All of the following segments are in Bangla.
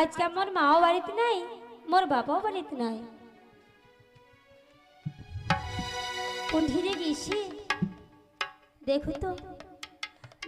আজকে আমার মাও বাড়িতে নাই, মোর বাবাও বাড়িতে নাই। কোন ধীরে গিয়েছি দেখো তো।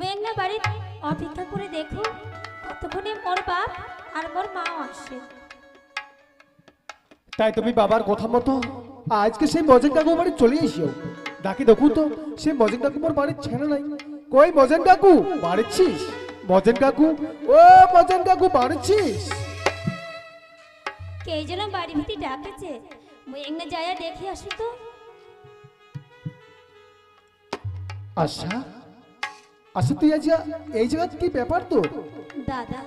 মেঘনা বাড়িতে অপেক্ষা করে দেখো কতক্ষণে মোর বাপ আর মোর মা আসে। তাই তুমি বাবার কথা মতো আজকে সেই মজেন কাকু বাড়ি চলে এসিও ডাকি দেখু তো, সেই মজেন কাকু মোর বাড়ির ছেড়ে নাই। কই মজেন কাকু বাড়িছিস মজেন কাকু, ও মজেন কাকু বাড়িছিস কে যেন বাড়ি ভিতরে ডাকেছে। মেঘনা যায় দেখে আসি তো। আশা আশা তুই আজ এই জায়গা কি ব্যাপার তোর? দাদা।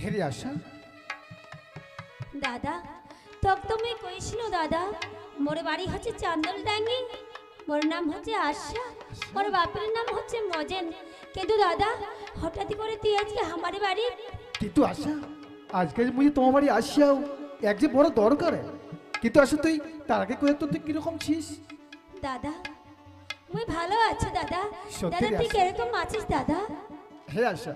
হেরে আশা দাদা তক তুমি কইছিল দাদা মোর বাড়ি হচ্ছে চান্দল ডাঙ্গি মোর নাম হচ্ছে আশা মোর বাপের নাম হচ্ছে মজেন। কিন্তু দাদা হঠাৎ করে তুই আজকে আমার বাড়ি? কিন্তু আশা আজকে মুই তোমার বাড়ি আসিয়াও এক যে বড় দরকার। কিন্তু আশা তুই তার আগে কয়ে তো তুই কীরকম ছিস? দাদা মুই ভালো আছো দাদা। দাদা তুই আশা। কীরকম আছিস দাদা? হে আশা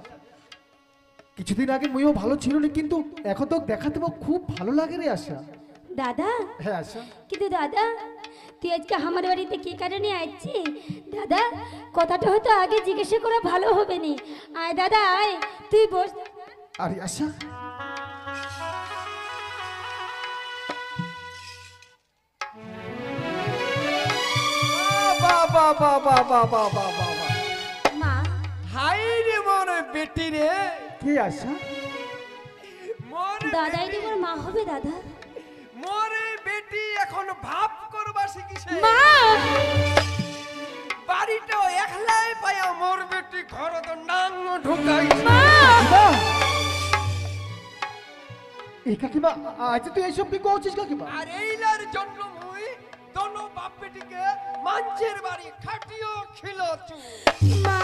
কিছুদিন আগে মুইও ভালো ছিল না কিন্তু এখন তো দেখাতে খুব ভালো লাগে রে আশা। দাদা? হ্যাঁ আশা। কিন্তু দাদা তুই আজকে আমার বাড়িতে কি কারণে আসছি? দাদা কথাটা হয়তো আগে জিজ্ঞাসা করা ভালো হবে নি। আয় দাদা আয় তুই বস। আরে আশা বাবা বাবা বাবা বাবা মা। হাই রে মোর বেটি রে। কে আশা? মোর দাদাই যে মোর মা হবে দাদা। মোর বেটি এখন ভাব করবা শিখিছে মা! বাড়িটাও একলাই পায়া মোর বেটি ঘর তো নাং ঢুকাই এই কাকিমা আজ তুই এইসব কি করছিস কাকিমা? আর এইলার জন্য বাপ বেটিকে মাঞ্চের বাড়ি খাটিও খিলছু মা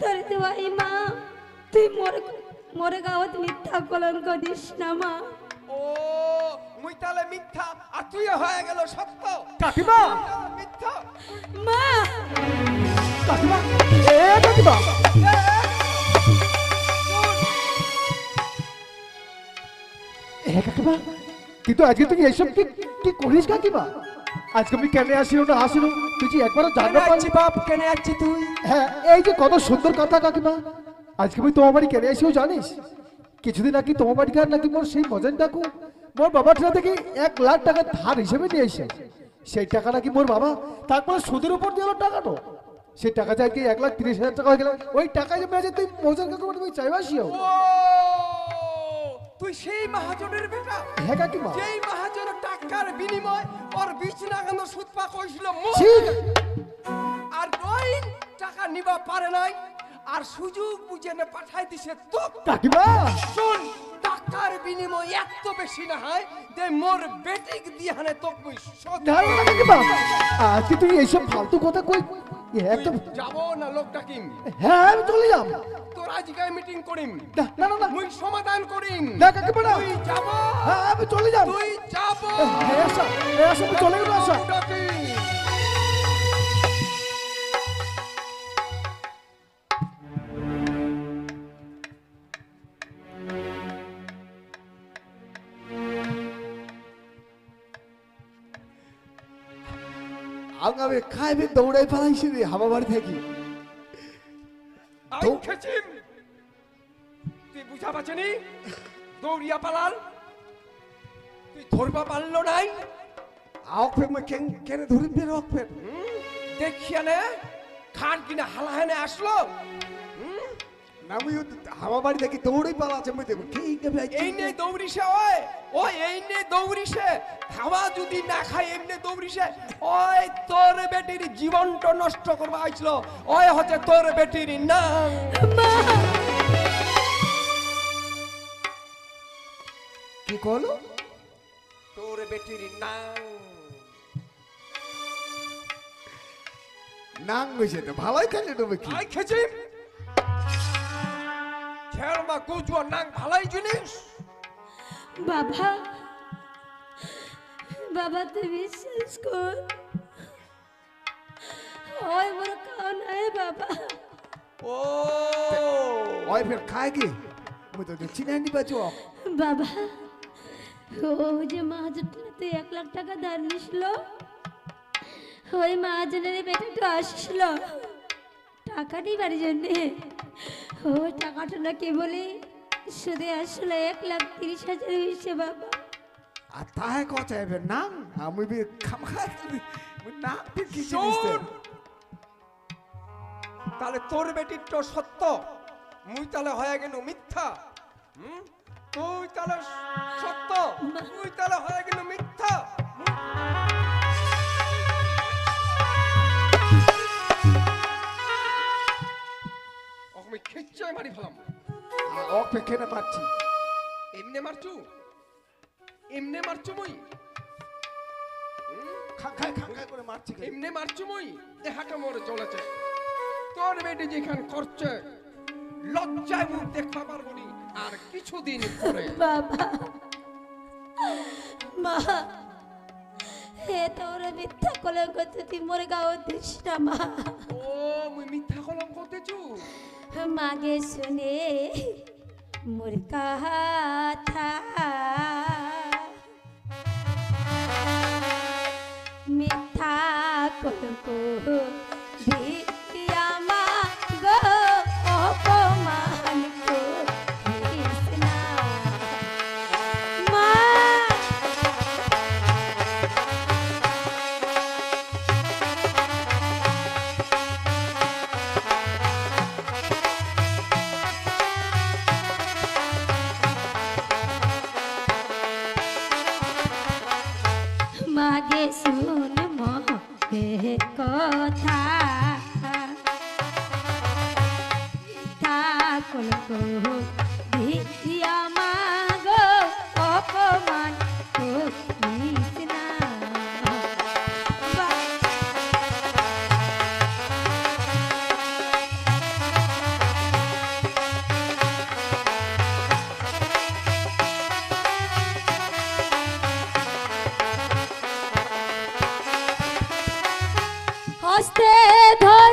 তোর ভাই মা তুই মোর মোর গাঁৱত মিথ্যা কলঙ্ক দিস না মা। ও মুই তাহলে মিথ্যা আর তুই হয়ে গেল সত্য। কাকিমা! মিথ্যা। মা! কাকিমা! এ কাকিমা! এ কাকিমা! কিন্তু আজকে তুই এইসব কি করিস কাকিমা? আজকে আমি কেন আসিল না আসিল? তুই যে একবারও কেন জানতে পারলি বাপ? কেন আছি তুই? হ্যাঁ এই যে কত সুন্দর কথা কাকিমা। আজকে আমি তোমার বাড়ি কেন আসিও জানিস? কিছুদিন আগে তোমার বাড়ি কার নাকি মোর সেই মজান কাকু মোর বাবার ঠেলা থেকে এক লাখ টাকা ধার হিসেবে নিয়ে এসে। সেই টাকা নাকি মোর বাবা তারপরে সুদের উপর দিল টাকাটা। সেই টাকা চাই কি এক লাখ তিরিশ হাজার টাকা হয়ে গেল। ওই টাকা যে মেয়েছে তুই মজান কাকু তুমি চাইবাসিও তুই সেই মহাজনের বেটা। হ্যাঁ কাকিমা। যেই মহাজন টাকার বিনিময় ওর বিচ লাগানো সুদ পা কইছিল। আর ওই টাকা নিবা পারে নাই। আর সুযোগ বুঝে না পাঠাই দিছে তো কাকিমা। শুন টাকার বিনিময় এত বেশি না হয় যে মোর বেটিক দিয়ে হানে তোক আজকে তুই এইসব ফালতু কথা কই যাব না লোকটা কিম হ্যাঁ আমি চলে যাব। তোর আজকে মিটিং করিম। না না না, মুই সমাধান করিম। না তুই যাব। হ্যাঁ আমি চলে যাম তুই যাব। হ্যাঁ হ্যাঁ আশা চলে গেল আশা আগামে খাইবে দৌড়াই পালাইছি রে হামা বাড়ি থাকি। আই খেচিম। তুই বুঝা পাচ্ছিনি দৌড়িয়া পালাল। তুই ধরবা পারল নাই? আওক ফের মই কেন কেন ধরি ফের আওক দেখিয়া নে খান কিনা হালাহানে আসলো? বাড়ি দেব কি এই নে দৌড়িছে ওই ওই এই নে দৌড়িছে খাওয়া যদি না খায় এমনি দৌড়িছে ওই তোর বেটির জীবনটা নষ্ট করবা আইছিল ওই হচ্ছে তোর বেটির নাম। কি কলো? তোর বেটির নাম। নাং গইছে তো ভালোই থাকলে তুমি কি? আই খেচিম ছেড়মা কুচুয়া নাং ভালাই জিনিস? বাবা বাবা তুই বিশ্বাস কর? ওই মোর কান আয় বাবা। ও। ওই ফের খায় গে মুই তো চিনাই নি বাজো বাবা ও যে মহাজনটাতে এক লাখ টাকা ধার নিছিল ওই মহাজনের বেটাটা আসছিল। টাকা নিবার জন্যে। ও টাকাটা নাকি বলে? সুদে আসলে এক লাখ তিরিশ হাজার হয়েছে বাবা। আর তাহে কথা এবার নাম? আমি বি খামখা নাম তুই কি তাহলে তোর বেটির তো সত্য। মুই তাহলে হয়ে গেল মিথ্যা। হুম? তুই তাহলে সত্য। মুই তাহলে হয়ে গেল মিথ্যা। আমি খেচ্ছায় মারি ফেলাম। ওক পেখেনে মারছি। এমনে মারছু? এমনে মারছু মুই? খাখায় খাখায় করে মারছি। এমনে মারছু মুই? দেহাটা মোর চলেছে? তোর বেটি যেখান করছে লজ্জায় মুখ দেখা পারব নি আর কিছুদিন পরে। বাবা মা হে তোর মিথ্যা কলঙ্ক তুই মোরে গাও দিস না মা। ও মুই মিথ্যা কলঙ্ক কলম করতেছু মাগে শুনে মোর কথা মিথ্যা কলঙ্ক দিয়া কথা। ঠাকুর দিয়া মাগো হস্তে ধরো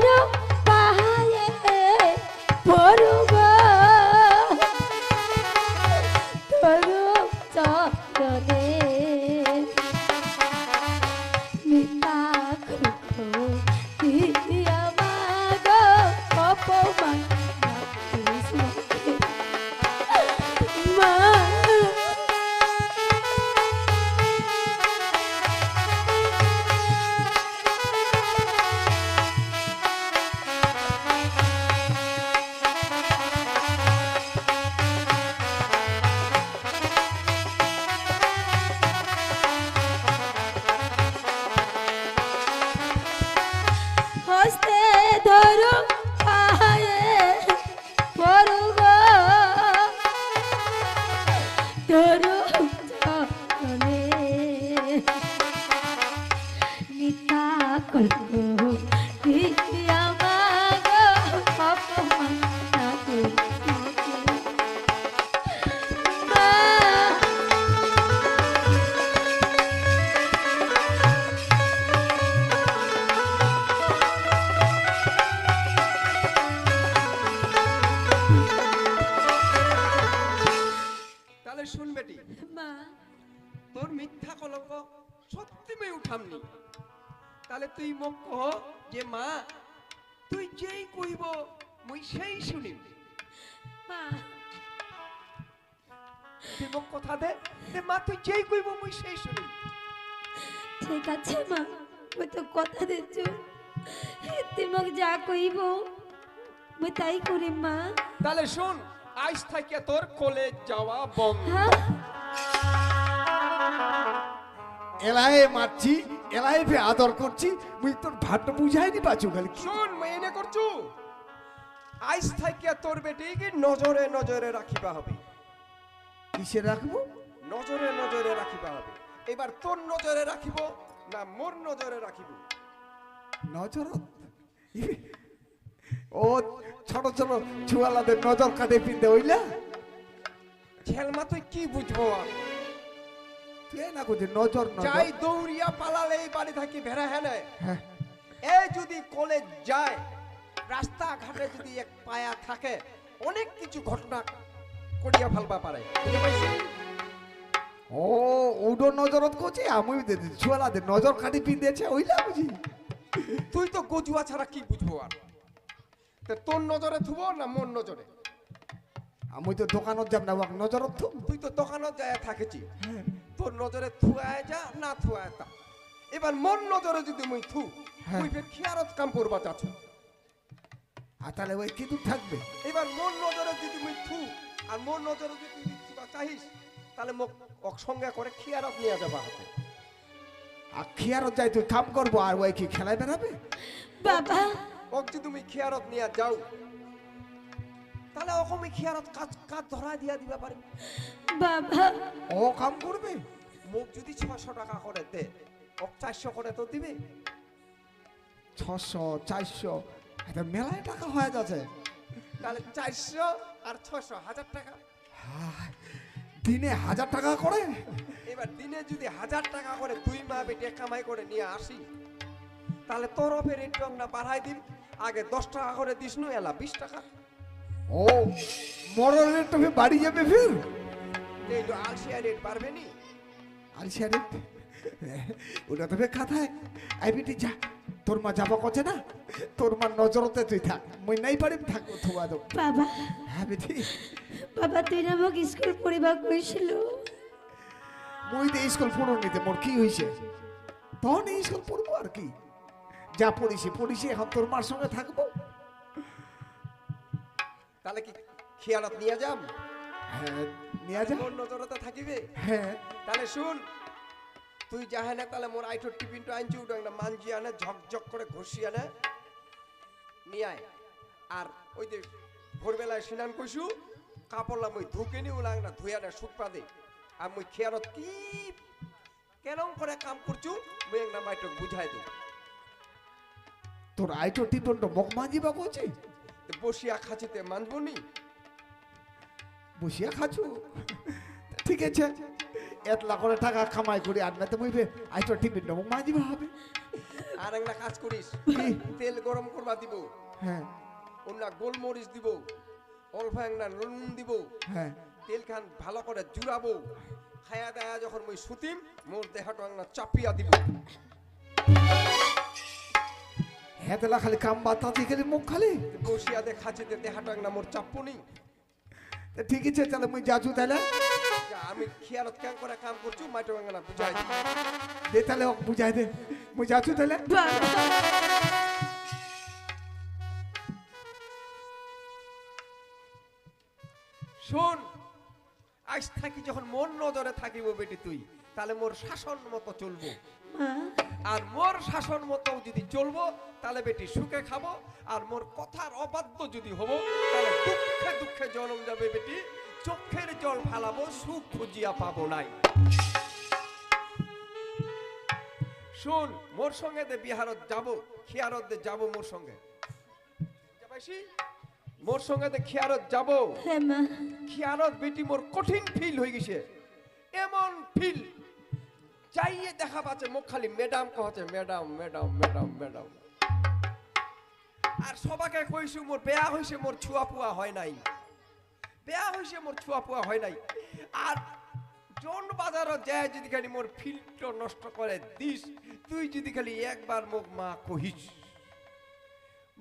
নিতা কল্প তাহলে তুই মোক কহ যে মা তুই যেই কইব মুই সেই শুনিম। মা। তুই মোক কথা দে দে মা তুই যেই কইব মুই সেই শুনিম। ঠিক আছে মা মই তো কথা দিচ্ছ। তুই মোক যা কইব মই তাই করিম মা। তাহলে শুন আজ থেকে তোর কলেজ যাওয়া বন্ধ। হ্যাঁ? এলাহে মারছি। এলাহে ফে আদর করছি মুই তোর ভাতটা বুঝাইনি পাচু খালি। শুন মই এনে করছু? আইস থেকে তোর বেটিকে নজরে নজরে রাখিবা হবে? কিসে রাখব? নজরে নজরে রাখিবা হবে। এবার তোর নজরে রাখিব না মোর নজরে রাখিব? নজরত? ও ছোট ছোট ছুয়ালাদের নজর কাটে পিনতে হইলা ছেলমা তুই কি বুঝব আর? তুই না নজর যাই দৌড়িয়া পালালে এই বাড়ি থাকি ভেড়া হেনে হ্যাঁ। এই যদি কলেজ যায় রাস্তাঘাটে যদি এক পায়া থাকে অনেক কিছু ঘটনা করিয়া ফেলবা পারে। ও ওডো নজরত আমি নজর কাটি পিঁধেছে ওইলা বুঝি? তুই তো গজুয়া ছাড়া কি বুঝব আর? তোর নজরে থুবো না মোর নজরে? আমি তো দোকানত যাব না নজরত তো তুই তো দোকানত যায় থাকেছি তোর নজরে থুয়ায় যা না থুয়ায় তা। এবার মোর নজরে যদি মুই থু হ্যাঁ। তুই ফের খিয়ারত কাম করবা চাচ্ছ আর তাহলে ওই কিন্তু থাকবে? এবার মোর নজরে যদি মুই থু আর মোর নজরে যদি তুই থুবা চাহিস তাহলে মোক ওক সঙ্গে করে খিয়ারত নিয়ে যাবা হাতে। আর খেয়ারত যাই তুই কাম করব আর ওই কি খেলায় বেড়াবে? বাবা। ওক যদি তুমি খিয়ারত নিয়ে যাও তাহলে আমি খিয়ারত কাজ কাজ ধরা দিয়া দিবা পারি। বাবা। ও কাম করবে? মোক যদি ছশো টাকা করে দে ওক চারশো করে তো দিবে। ছশো চারশো এটা মেলায় টাকা হয়ে যাচ্ছে। তাহলে চারশো আর ছশো হাজার টাকা। হায়, দিনে হাজার টাকা করে? এবার দিনে যদি হাজার টাকা করে দুই মা বেটে কামাই করে নিয়ে আসি তাহলে তোর অফের রেট না বাড়াই দিন আগে দশ টাকা করে দিস নু এলা বিশ টাকা। ও মরলের তুমি বাড়ি যাবে ফির? এই তো আলসিয়া রেট বাড়বে নি। আলসিয়ারে ওটা তবে খাতায় আই বিটি যা তোর মা যাব কছে না? তোর মা নজরতে তুই থাক। মই নাই পারিম থাকব থোয়া দেব বাবা। হ্যাঁ বিটি। বাবা তুই না মোক স্কুল পড়িবা কৈছিল মই তো স্কুল পড়ো নিতে মোর কি হয়েছে তখন স্কুল পড়ব আর কি? যা পড়িছি পড়িছি এখন তোর মার সঙ্গে থাকব? তাহলে কি খেয়ালত নিয়ে যাম? হ্যাঁ নিয়ে যা মোর নজরতে থাকিবে? হ্যাঁ। তাহলে শুন তুই যাহে না তাহলে মোর আইটোর টিফিনটা আনছি একটা মানজি আনে ঝকঝক করে ঘষি আনে নিয়ে আয়। আর ওই যে ভোরবেলায় স্নান কইছু কাপড়লাম ওই ধুকে নি ওলা একটা ধুয়া না শুকপা দে আর মুই খেয়ারত কি কেরম করে কাম করছু মুই একটা মাইটক বুঝাই দিই তোর আইটো টিপনটা মুখ মাজিবা কছে তো বসিয়া খাচিতে মানবো নি? বসিয়া খাচু? ঠিক আছে। এতলা করে টাকা কামাই করে আনবে তো মুইবে আইটো টিফিনটা মুখ মাজিবা হবে। আর একটা কাজ করিস তেল গরম করবা দিব। হ্যাঁ। অন্য গোলমরিচ দিব অল্প একটা নুন দিব। হ্যাঁ। তেল খান ভালো করে জুড়াবো। খায়া দায়া যখন মুই সুতিম মোর দেহটা চাপিয়া দিব। হেতলা খালি কাম বাতাতে খালি মুখ খালি। বসিয়া দে খাচিতে দেহাটা একটা মোর চাপ্পুনি। তা ঠিক আছে তাহলে মুই যাচু তাহলে। আমি খেয়ালত কেন করে কাম করছু মাইটো একটা বুঝাই দিই। দে তাহলে ওক বুঝাই দে। মুই যাচু তাহলে। শোন আজ থাকি যখন মন নজরে থাকিব বেটি তুই তাহলে মোর শাসন মতো চলবো। মা আর মোর শাসন মতো যদি চলবো তাহলে বেটি সুখে খাব। আর মোর কথার অবাধ্য যদি হব তাহলে দুঃখে দুঃখে জনম যাবে বেটি। চোখের জল ফালাবো সুখ খুঁজিয়া পাবো নাই। শুন মোর সঙ্গে দে বিহারত যাব খিয়ারত দে যাব মোর সঙ্গে? মোর সঙ্গে দে খিয়ারত যাব। হ্যাঁ মা। খিয়ারত বেটি মোর কঠিন ফিল হয়ে গেছে। এমন ফিল চাইয়ে দেখা পাচ্ছে মুখ খালি ম্যাডাম কহছে ম্যাডাম ম্যাডাম ম্যাডাম ম্যাডাম আর সবাকে কইছু মোর বেয়া হইছে মোর ছুয়া পুয়া হয় নাই। বেয়া হইছে মোর ছুয়া পুয়া হয় নাই। আর জন বাজারত যায় যদি খালি মোর ফিল্ডটা নষ্ট করে দিস তুই যদি খালি একবার মোক মা কহিস।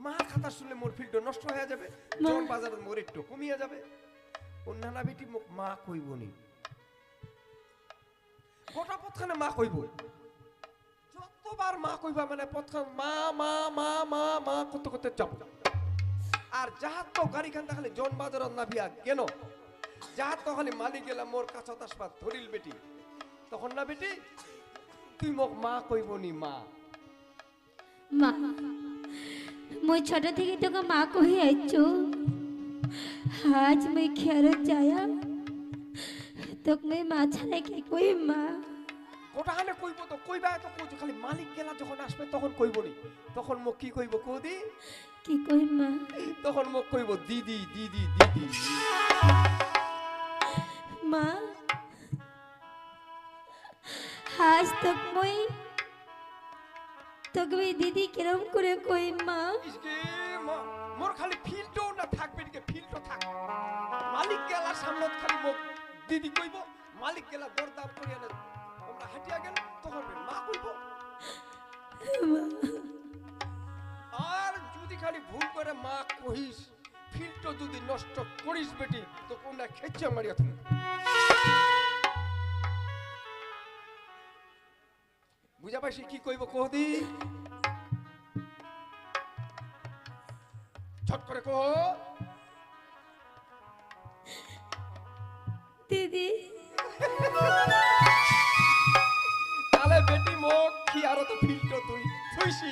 মা কথা শুনলে মোর ফিল্ডটা নষ্ট হয়ে যাবে জন বাজারত মোর একটু কমিয়ে যাবে। ও অন্যান্য বেটি মোক মা কইব নি গোটা পথখানে মা কইব যতবার মা কইবা মানে পথখান মা মা মা মা মা করতে করতে যাব আর যাহার তো গাড়ি খান খালি জন বাজারত না বিয়া কেন? যাহার তো খালি মালিক গেলাম মোর কাছত আসবা ধরিল বেটি। তখন না বেটি, তুই মোক মা কইব নি মা। মা, মই ছোট থেকে তোকে মা কহি আইছো আজ মই খেয়ারত যায়া তোকে মই মা ছাড়া কি কই মা গোটা খানে কইব তো কইবা তো কইছো খালি মালিক গেলা যখন আসবে তখন কইব নি। তখন মোক কি কইব কদি কি কই মা তখন মোক কইব দিদি দিদি দিদি মা আজ তোক মই তোকে ওই দিদি কিরম করে কই মা মোর খালি ফিল্ডও না থাকবে ফিল্ডও থাক। দিদি কইব, মালিক গেলা দরদাম করিয়া না আমরা হাঁটিয়া গেল, তখন মা কইব, আর যদি খালি ভুল করে মা কহিস ফিল্ড যদি নষ্ট করিস বেটি, তো কোনটা খেচ্ছে মারিয়া তুমি? বুঝা পাইছি কি কইব কহদি ছট করে কহ। দিদি। তাহলে বেটি মোক কি আরও তো ফিল্টো তুই? থুইছি